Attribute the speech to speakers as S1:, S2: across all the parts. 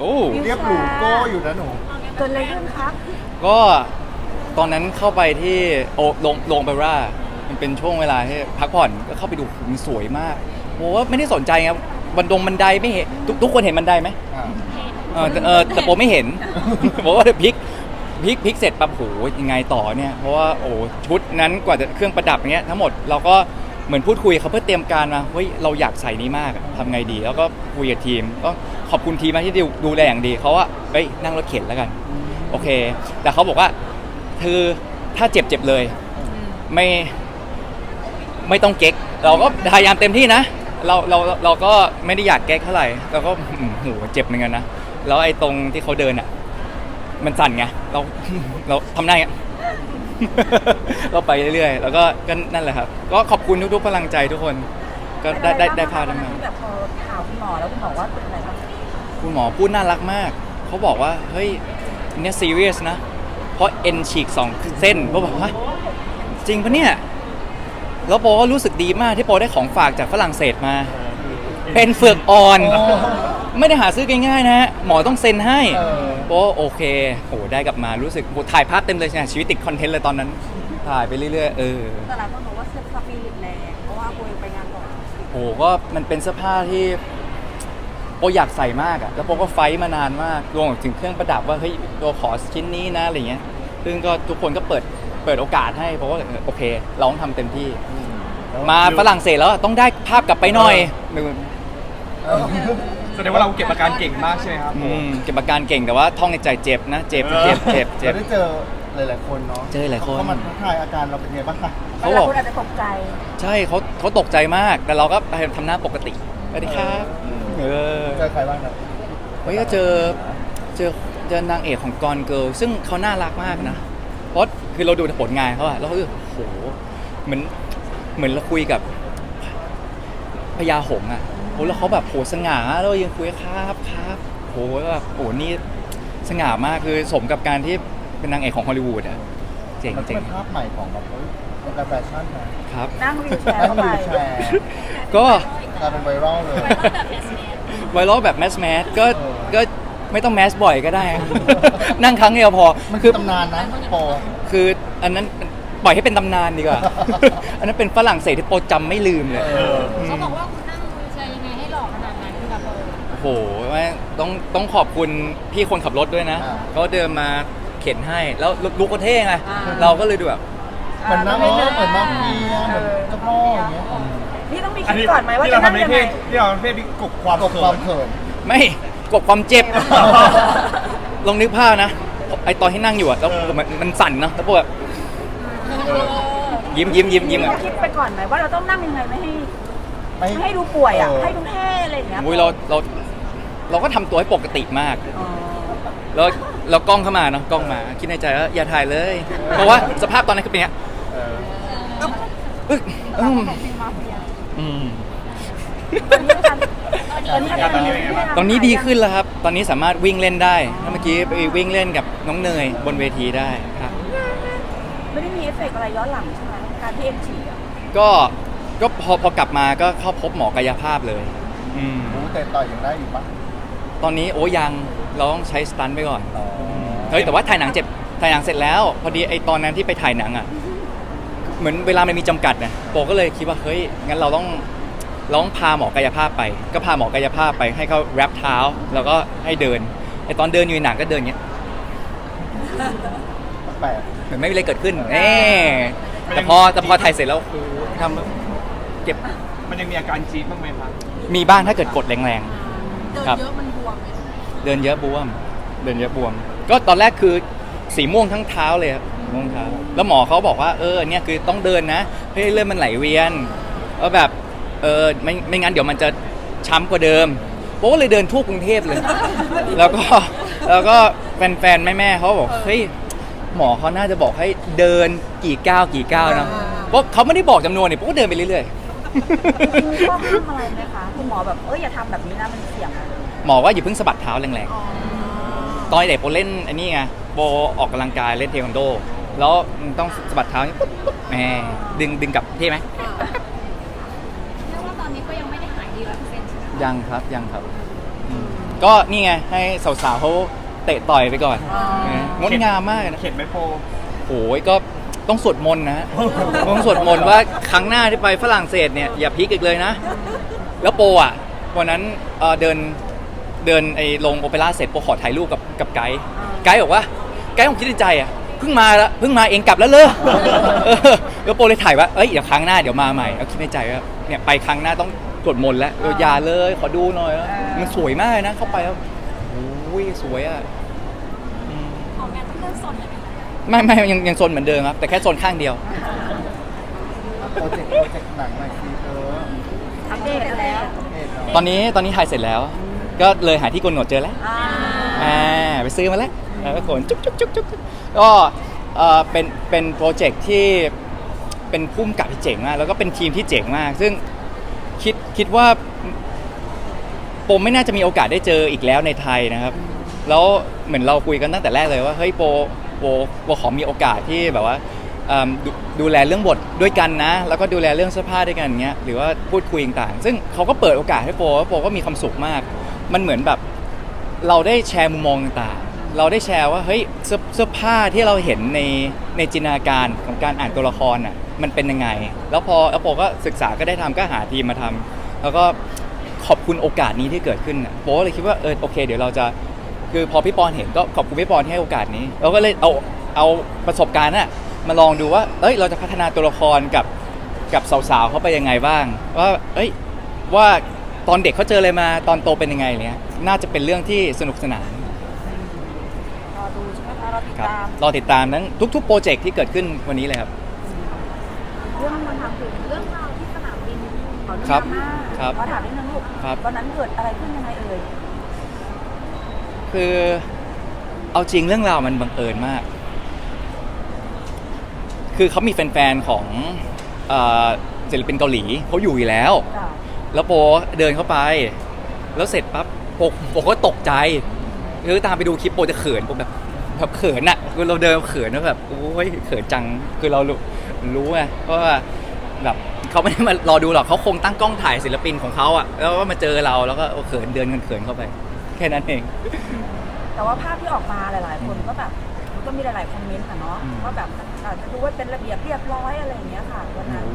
S1: โอ้
S2: เรียบหรูโก้อยู่นะหนู
S3: เกิดอะไรขึ้นครับ
S1: ก็ตอนนั้นเข้าไปที่โอลงลงไปว่ามันเป็นช่วงเวลาที่พักผ่อนก็เข้าไปดูมันสวยมากโอ้ไม่ได้สนใจครับบันดงบันไดไม่เห็นทุกทุกคนเห็นบันไดไหม
S2: อ่า
S1: เออแต่เออแต่โปไม่เห็นบอกว่าเดี๋ยวพลิกพลิกพลิกเสร็จปั๊บโหยังไงต่อเนี่ยเพราะว่าโอ้ชุดนั้นกว่าจะเครื่องประดับเนี้ยทั้งหมดเราก็เหมือนพูดคุยเขาเพื่อเตรียมการมาเฮ้ยเราอยากใส่นี้มากอะทำไงดี แล้วก็คุยกับทีมก็ ขอบคุณทีมมากที่ดูดูแลอย่างดีเขาว่าเฮ้ยนั่งรถเข็นแล้วกัน โอเค แต่เขาบอกว่าคือถ้าเจ็บเจ็บเลย ไม่ไม่ต้องเก๊ก เราก็พยายามเต็มที่นะ เราเราเราก็ไม่ได้อยากเก๊กเท่าไหร่เราก็อื้อหูเจ็บเหมือนกันนะแล้วไอ้ตรงที่เขาเดินอะ มันสั่นไงเราเราทำได้ไงเราไปเรื่อยๆ แล้วก็ก็นั่นแหละครับ ก็ขอบคุณทุกๆพลังใจทุกคน ก็ได้ได้ได้พาได้มา
S3: แบบพอข่าวคุณหมอแล้วคุณหมอว่า
S1: คุณหมอพูดน่ารักมาก เขาบอกว่า เฮ้ยอันเนี่ยซีเรียสนะ เพราะเอ็นฉีกสองเส้นก็บอกว่า จริงปะเนี่ย แล้วโปก็รู้สึกดีมากที่โปได้ของฝากจากฝรั่งเศสมา เป็นเฟือกอ่อน
S2: อ๋อ
S1: ไม่ได้หาซื้อง่ายๆนะฮะหมอต้องเซ็นให้
S2: เออ
S1: โปโอเคโอ้ได้กลับมารู้สึกโหถ่ายภาพเต็มเลยใช่ไหมชีวิตติดคอนเทนต์เลยตอนนั้น ถ่ายไปเรื่อยๆเออ
S3: แต่หลายคนบอกว่าเสื้อสปีริตแรงเพราะว่าคุยไปงานก่อน
S1: โอ้ก็มันเป็นเสื้อผ้าที่โปอยากใส่มากอะแล้วโปก็ไฟท์มานานมากรวมถึงเครื่องประดับว่าเฮ้ยตัวขอชิ้นนี้นะอะไรเงี้ย ซึ่งก็ทุกคนก็เปิดเปิดโอกาสให้เพราะว่าเออโอเค เราต้องทำเต็มที่ มาฝรั่งเศสแล้วต้องได้ภาพกลับไปหน่อย
S2: เออ
S4: แสดงว่าเราเก็บอาการเก่งมากใช่ไหมครับ
S1: อืมเก็บอาการเก่งแต่ว่าท่องในใจเจ็บนะเจ็บเจ็บเจ็บเจ็บ
S2: เราได้เจอหลาย ๆ คนเนาะ
S1: เจอหลายคน
S2: เขามาทักทายอาการเราเป็นไงบ้างคะ
S1: เขาบอก
S3: คุณอาจจะตกใจ
S1: ใช่เขาเขาตกใจมาก แต่เราก็พยายามทำหน้าปกติสวัสดีครับ เออ
S2: เจอใครบ้างครับ
S1: เฮ้ยก็เจอเจอเจอนางเอกของกอนเกิลซึ่งเขาน่ารักมากนะเพราะคือเราดูผลงานเขาอะแล้วเขาคือโหเหมือนเหมือนเราคุยกับพญาหงส์อะโหแล้วเขาแบบโหสง่าแล้วเรายังคุยครับครับโหแบบโหนี่สง่ามากคือสมกับการที่เป็นนางเอกของฮอลลีวูดอะเจ๋ง
S2: มันก็
S1: เจ๋ง
S2: เป็นภาพใหม่ของแบบเฮ้ยวงการแฟชั่นนะครับ
S3: นั่งวีลแชร์
S2: นั่ง
S3: เข้าไป
S2: วิวแชร์
S1: ก็
S2: กลายเป็นไวรัลเลย
S1: ไวรัลแบบ แมสแมสก็
S2: เออ
S1: ก็ไม่ต้องแมสบ่อยก็ได้ นั่งครั้งเดียวพอ
S2: มันคื
S1: คืออ
S2: ตำนานนะโป
S1: คืออันนั้นปล่อยให้เป็นตำนานดีกว่า อันนั้นเป็นฝรั่งเศสที่โปรจำไม่ลืมเลย
S2: เออ
S5: เขาบอกว่าคุณนั่งวีลแชร์ยังไงให้หล่อขนาดนั้นคือแบบเออ
S1: โอ้โหแม่งต้องต้องขอบคุณพี่คนขับรถด้วยนะ
S2: อ่า
S1: เขาเดินมาเข็นให้แล้วลุกก็เท่ไง
S3: อ่า
S1: เราก็เลยดูแบบ
S2: เหมือนน้ำเออเหมือนมาเฟียเหมือนเจ้าพ่ออย่างเงี้ย
S3: นี่ต้องมี
S4: อัน
S3: คิด
S4: นี้
S3: ก่อนไหมว่า
S4: ที่
S3: จะ
S4: เรา
S3: นั่ง
S4: ทำใน
S3: ยัง
S4: เพ
S3: ไง
S4: ศที่เราทำในเพศที่กบความ
S2: กบความเขิน
S1: ไม่กบความเจ็บ ลองนึกภาพนะ ไอตอนที่นั่งอยู่อะแล้วมันมันสั่นเนาะแล้วพวกแบบยิ้มยิ้มยิ้มยิ้ม
S3: นี่
S1: อะ
S3: เราคิดไปก่อนไหมว่าเราต้องนั่งยังไงไม่ให้
S2: ไม่
S3: ไม่ให้ดูป่วยอะ
S2: เออ
S3: ให้ดูเท่อะไรอย่างเงี้ย
S1: อุ้ยเราเราเราก็ทำตัวให้ปกติมาก
S3: อ๋อ
S1: แล้วแล้วกล้องเข้ามาเนาะกล้องมา คิดในใจว่าอย่าถ่ายเลย เพราะว่าสภาพตอนนั้นคือเป็นอย่างเงี้ย
S2: เออ
S1: อึ๊กอืม
S3: ข องฟิล์มมาเฟีย
S1: อืม
S3: ตอนนี้อาการตอนนี้อาการ
S4: ตอนนี้เป็นไงบ้าง
S1: ตอนนี้ดีขึ้นแล้วครับ ตอนนี้สามารถวิ่งเล่นได้แล้วเมื่อกี้ไปวิ่งเล่นกับน้องเนยบนเวทีได้ครับ
S3: ไม่ได้มีเอฟเฟกต์อะไรย้อนหลังใช่ไหมการที่เอ็มฉีดอะ
S1: ก็ก็พอพอกลับมาก็เข้าพบหมอกายภาพเลย อืม
S2: รู้แต่ต่อยยังได้อยู่ปะ
S1: ตอนนี้โอ้ยังเราต้องใช้สตันท์ไปก่อน
S2: อ๋อ
S1: เฮ้ยแต่ว่าถ่ายหนังเจ็บถ่ายหนังเสร็จแล้ว พอดีไอตอนนั้นที่ไปถ่ายหนังอะ เหมือนเวลามันมีจำกัดนะโปก็เลยคิดว่าเฮ้ยงั้นเราต้องเราต้องพาหมอกายภาพไป ก็พาหมอกายภาพไปให้เขาแรปเท้าแล้วก็ให้เดินไอตอนเดินอยู่ในหนังก็เดินอย่างเงี้ย
S2: แปลก
S1: เหมือนไม่มีอะไรเกิดขึ้นเน่แต่พอแต่พอถ่ายเสร็จแล้วโอ้โหทำเจ็บ
S4: มันยังมีอาการจี๊ดบ้างไหมครับ
S1: มีบ้างถ้าเกิดกดแรง
S5: เดิน
S1: ๆครับ
S5: เยอะมันบวมไหม
S1: เดินเยอะบวม เดินเยอะบวม ก็ตอนแรกคือสีม่วงทั้งเท้าเลยครับ ม่วงเท้าแล้วหมอเขาบอกว่าเออเนี่ยคือต้องเดินนะเพื่อให้เลือดมันไหลเวียนแล้วแบบเออไม่ไม่งั้นเดี๋ยวมันจะช้ำกว่าเดิมโป๊เลยเดินทั่วกรุงเทพเลย แล้วก็แล้วก็แฟนๆแม่ๆเขาบอกเฮ้ยหมอเขาน่าจะบอกให้เดินกี่ก้าวกี่ก้าวนะเพราะเขาไม่ได้บอกจำนวนนี่โป๊ก็เดินไปเรื่อย
S3: มีข้อห้ามอะไรไหมคะคุณหมอแบบเอ้ยอย่าทำแบบนี้นะมันเสี่ยงอะ
S1: ๆหมอว่าอย่าเพิ่งสะบัดเท้าแรงๆ ตอนเด็กโบเล่นอันนี้ไงโบออกกำลังกายเล่นเทควันโด แล้วมันต้องสะบัดเท้าอย่างนี้ปุ๊บปุ๊บแหมดึงดึงกลับที่ไหม
S5: เรียกว่าตอนนี้ก็ยังไม่ได้หายดีร้อยเปอร์เซ็นต์ใช่ไหม
S1: ยังครับยังครับ
S5: แอื
S1: มก็นี่ไงให้สาวๆเขาเตะต่อยไปก่อน
S3: อ๋อ
S1: นะงดงามมากนะ
S4: เข็ดไหมโป
S1: โอ้ยก็ต้องสวดมนต์นะฮะต้องสวดมนต์ว่าครั้งหน้าที่ไปฝรั่งเศสเนี่ยอย่าพลิกอีกเลยนะ แล้วโปอะวันนั้นเอ่อเดินเดินไอ้ลงโอเปร่าเสร็จโปขอถ่ายรูปกับกับไกด์ไกด์บอกว่าไกด์ผมคิดในใจอะ เพิ่งมาแล้วเพิ่งมาเองกลับแล้วเลยเออแล้วโปเลยถ่ายว่าเอ้ยเดี๋ยวครั้งหน้าเดี๋ยวมาใหม่เอาคิดในใจว่าเนี่ยไปครั้งหน้าต้องสวดมนต์แล้วเอออย่าเลย ขอดูหน่อยนะมันสวยมากเลยนะเข้าไปแล้วโอ้ยสวยอะอืม
S5: ของงานต้องเริ่มสนเลยไหมคะ
S1: ไม่ไม่ยังยังโซนเหมือนเดิมครับ แต่แค่โซนข้างเดียว
S2: โปรเจกต์โปรเจกต์หนังหน่อยสิเออ
S3: อัปเดตแล้ว
S2: เอ็ดเนาะ
S1: ตอนนี้ตอนนี้ถ่ายเสร็จแล้ว ก็เลยหาที่โกนหนวดเจอแล้ว
S3: อ่า
S1: อ่าไปซื้อมาแล้ว แล้วก็โกนจุ๊บจุ๊บจุ๊บจุ๊บก็เออเป็นเป็นโปรเจกต์ที่เป็นพุ่มกับที่เจ๋งมาก แล้วก็เป็นทีมที่เจ๋งมาก ซึ่งคิดคิดว่าโปมไม่น่าจะมีโอกาสได้เจออีกแล้วในไทยนะครับ แล้วเหมือนเราคุยกันตั้งแต่แรกเลยว่าเฮ้ยโปโปโปขอมีโอกาสที่แบบว่าเอิ่มดูดูแลเรื่องบทด้วยกันนะ แล้วก็ดูแลเรื่องเสื้อผ้าด้วยกันอย่างเงี้ยหรือว่าพูดคุยต่างๆ ซึ่งเขาก็เปิดโอกาสให้โปแล้วโปก็มีความสุขมาก มันเหมือนแบบเราได้แชร์มุมมองต่างๆ เราได้แชร์ว่าเฮ้ยเสื้อเสื้อผ้าที่เราเห็นในในจินตนาการของการอ่านตัวละครอะมันเป็นยังไง แล้วพอแล้วโปก็ศึกษาก็ได้ทำก็หาทีมมาทำแล้วก็ขอบคุณโอกาสนี้ที่เกิดขึ้นน่ะโปก็เลยคิดว่าเออโอเค เดี๋ยวเราจะคือพอพี่ปอนเห็นก็ขอบคุณพี่ปอนที่ให้โอกาสนี้เราก็เลยเอาเอาประสบการณ์น่ะมาลองดูว่าเอ้ยเราจะพัฒนาตัวละครกับกับสาวๆเขาไปยังไงบ้าง ว่าเอ้ยว่าตอนเด็กเขาเจออะไรมาตอนโตเป็นยังไงเนี้ยน่าจะเป็นเรื่องที่สนุกสนาน
S3: รอดูใช่ไหมคะ รอติด
S1: ครับ
S3: ตาม
S1: รอติดตามนั้นทุก ๆ โปรเจกต์ที่เกิดขึ้นวันนี้เลยครับ
S3: เรื่องมันทำถึงเรื่องราวที่สนามบินขอ
S1: ครับ
S3: ดราม่า
S1: ครับ
S3: ขอถามนิดนึงลูก
S1: ครับ
S3: ตอนนั้นเกิดอะไรขึ้นยังไงเอ่ย
S1: คือเอาจริงเรื่องราวมันบังเอิญมาก คือเขามีแฟนๆของเอ่อศิลปินเกาหลีเขาอยู่อยู่แล้ว
S3: จ้ะ
S1: แล้วโปเดินเข้าไป แล้วเสร็จปั๊บโปโปก็ตกใจ คือตามไปดูคลิปโปจะเขินโปแบบ แบบเขินอะคือเราเดินเขินแล้วแบบโอ้ยเขินจังคือเรารู้รู้ไงเพราะว่าแบบเขาไม่ได้มารอดูหรอกเขาคงตั้งกล้องถ่ายศิลปินของเขาอะแล้วก็มาเจอเราแล้วก็เขินเดินเขินๆเข้าไป แค่นั้นเอง
S3: แต่ว่าภาพที่ออกมาหลาย ๆ คนก็แบบมันก็มีหลาย ๆ คอมเมนต์อะเนาะ
S1: อืม
S3: ว่าแบบอาจจะดูว่าเป็นระเบียบเรียบร้อยอะไรอย่างเงี้ยค่ะวันนั้น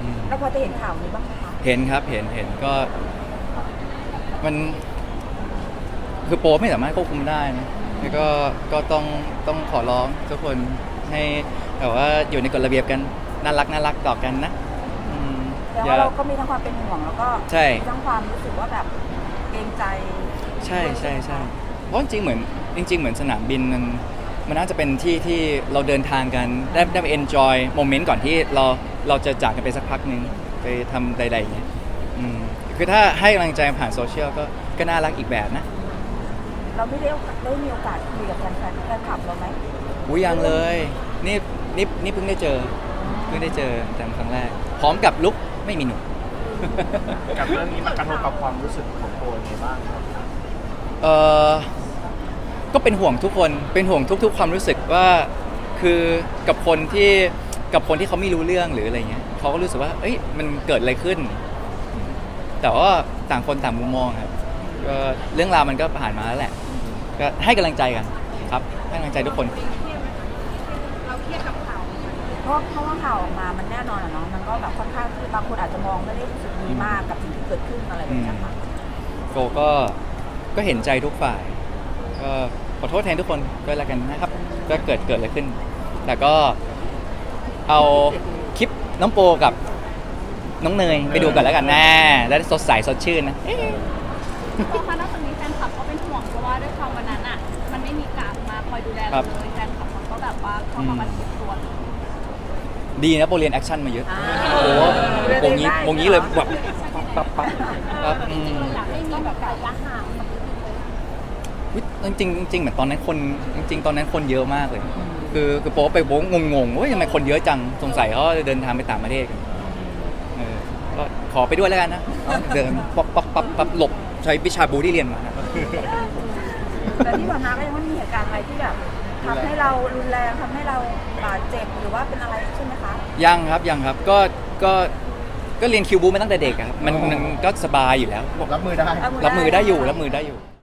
S1: อืม
S3: แล้วพอจะเห็นข่าวนี้บ้างไหมคะ
S1: เห็นครับเห็นเห็นก็มันคือโปไม่สามารถควบคุมได้นะ แล้วก็ก็ต้องต้องขอร้องทุกคนให้แบบว่าอยู่ในกฎระเบียบกันน่ารักน่ารักต่อกันนะอืม
S3: แต่
S1: อย่า
S3: ว่าเราก็มีทั้งความเป็นห่วงแล้วก็
S1: ใช่
S3: มีทั้งความรู้สึกว่าแบบเกรงใจ
S1: ใช่ใช่ใช่เพราะจริงๆเหมือนจริง ๆ เหมือนสนามบินมันมันน่าจะเป็นที่ที่เราเดินทางกันได้ได้ไป enjoy โมเมนต์ก่อนที่เราเราจะจากกันไปสักพักหนึ่งไปทำใดๆอย่างเงี้ยอืมคือถ้าให้กำลังใจผ่านโซเชียลก็ก็น่ารักอีกแบบนะ
S3: เราไม่ได้โอกาสได้มีโอกาสคุยกับแฟนๆแฟนคลับเราไหม
S1: อุ้ยยังเลยนี่นี่นี่เพิ่งได้เจอ เพิ่งได้เจอแต่ครั้งแรก พร้อมกับลุกไม่มีหนุ่ม
S4: กับเรื่องนี้มันกระทบกับความรู้สึกของโปยังไงบ้างครับ
S1: เออก็เป็นห่วงทุกคนเป็นห่วงทุก ๆ ความรู้สึกว่าคือกับคนที่กับคนที่เขาไม่รู้เรื่องหรืออะไรเงี้ยเขาก็รู้สึกว่า เอ้ยมันเกิดอะไรขึ้น แต่ว่าต่างคนต่างมุมมองครับก็เรื่องราวมันก็ผ่านมาแล้วแหละ ก็ให้กำลังใจกันครับให้กำลังใจทุกคน
S5: เราเครียดกับข่าวไหมคะ
S3: เพราะเพราะว่าข่าวออกมามันแน่นอนอะเนาะมันก็แบบค่อนข้างที่บางคนอาจจะมองไม่ได้รู้สึกดีมากกับสิ่งที่เกิดขึ้นอะไรแบบเนี้ยค่ะ
S1: โกก็ก็เห็นใจทุกฝ่าย ก็ขอโทษแทนทุกคนด้วยละกันนะครับ ก็เกิดเกิดอะไรขึ้น แต่ก็เอาคลิปน้องโปกับน้องเนยไปดูกันแล้วกันนะแล้วสดใสสดชื่นนะเอ๊ะ
S5: เพราะว่านอกจากนี้แฟนคลับก็เป็น ด้วยความวันนั้นอะ มันไม่มีกาดมาคอยดูแลเราเลยแฟนคลับเขาก็แบบว่าเข้ามามาติดตัวเรา
S1: ดีนะโปรเรียนแอคชั่นมาเยอะ
S3: อ่า
S1: โอ้โหโปรงี้โปรงี้เลยแบบปั๊บปั๊บปั๊บอืม
S5: อยากให้มีแบบระยะห่าง
S1: วิจริงๆจริงๆเหมือนตอนนั้นคนจริงๆตอนนั้นคนเยอะมากเลย คือคือโป๊ไปโป๊งงๆว่าทำไมคนเยอะจังสงสัยเขาจะเดินทางไปต่างประเทศกันเออก็ขอไปด้วยแล้วกันนะ เดินปั๊บปั๊บปั๊บปั๊บหลบใช้วิชาบูที่เรียนมานะครับ
S3: แต่ที่ผ่านมาก็ยังไม่มีเหตุการณ์อะไรที่แบบทำให้เรารุนแรงทำให้เราบาดเจ็บหรือว่าเป็นอะไรใช่ไหมคะ
S1: ยังครับยังครับก็ก็ก็เรียนคิวบูมาตั้งแต่เด็กอะครับมันมันก็สบายอยู่แล้ว
S2: รับมือได้
S1: รับมือได้อยู่รับมือได้อยู่